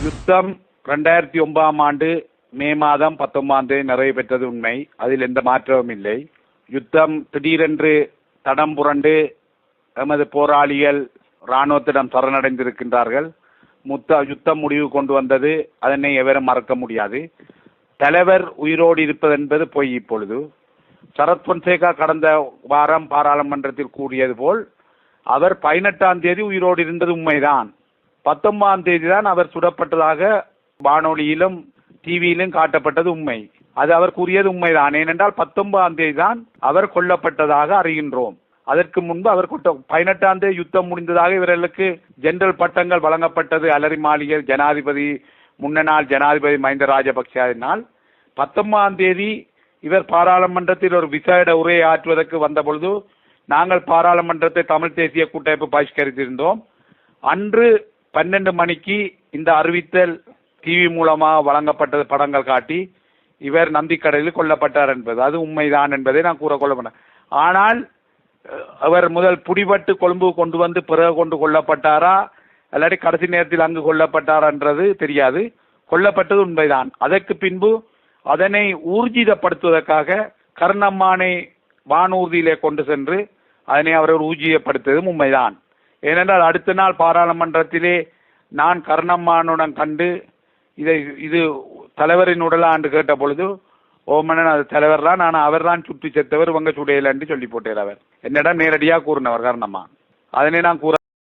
யுத்தம் ரெண்டாயிரத்தி ஒன்பதாம் ஆண்டு மே மாதம் பத்தொன்பதாம் தேதி நிறைவு பெற்றது உண்மை. அதில் எந்த மாற்றமும் இல்லை. யுத்தம் திடீரென்று தடம் புரண்டு எமது போராளிகள் இராணுவத்திடம் சரணடைந்திருக்கின்றார்கள். முத்த யுத்தம் முடிவு கொண்டு வந்தது. அதனை எவரும் மறக்க முடியாது. தலைவர் உயிரோடு இருப்பது என்பது பொய் இப்பொழுது. சரத் பொன்சேகா கடந்த வாரம் பாராளுமன்றத்தில் கூறியது போல் அவர் பதினெட்டாம் தேதி உயிரோடு இருந்தது உண்மைதான். பத்தொன்பதாம் தேதி தான் அவர் சுடப்பட்டதாக வானொலியிலும் டிவியிலும் காட்டப்பட்டது உண்மை. அது அவர் கூறியது உண்மைதான். ஏனென்றால் பத்தொன்பதாம் தேதி தான் அவர் கொல்லப்பட்டதாக அறிகின்றோம். அதற்கு முன்பு அவர் பதினெட்டாம் தேதி யுத்தம் முடிந்ததாக இவர்களுக்கு ஜெனரல் பட்டங்கள் வழங்கப்பட்டது. அலரி மாளிகை ஜனாதிபதி முன்னநாள் ஜனாதிபதி மஹிந்த ராஜபக்சவினால் பத்தொன்பதாம் தேதி இவர் பாராளுமன்றத்தில் ஒரு விசேட உரையை ஆற்றுவதற்கு வந்தபொழுது நாங்கள் பாராளுமன்றத்தை தமிழ் தேசிய கூட்டமைப்பு பகிஷ்கரித்திருந்தோம் அன்று பன்னெண்டு மணிக்கு இந்த அறிவித்தல் டிவி மூலமாக வழங்கப்பட்டது படங்கள் காட்டி இவர் நந்திக்கடலில் கொல்லப்பட்டார் என்பது. அது உண்மைதான் என்பதை நான் கூற கொள்ள ஆனால் அவர் முதல் புடிபட்டு கொழும்பு கொண்டு வந்து பிறகு கொண்டு கொல்லப்பட்டாரா? இல்லாட்டி கடைசி நேரத்தில் அங்கு கொல்லப்பட்டாரான்றது தெரியாது. கொல்லப்பட்டது உண்மைதான். அதற்கு பின்பு அதனை ஊர்ஜிதப்படுத்துவதற்காக கர்ணம்மானை வானூர்தியிலே கொண்டு சென்று அதனை அவர் ஊர்ஜிதப்படுத்தியதும் உண்மைதான். ஏனென்றால் அடுத்த நாள் பாராளுமன்றத்திலே நான் கர்ணம்மானுடன் கண்டு இதை இது தலைவரின் உடலா என்று கேட்ட பொழுது ஓமனன் அது தலைவர் தான் ஆனால் அவர் தான் சுற்றி செத்தவர் உங்க சுடையல என்று சொல்லி போட்டார் அவர். என்னிடம் நேரடியாக கூறினவர் கர்ணம்மா. அதனை நான் கூற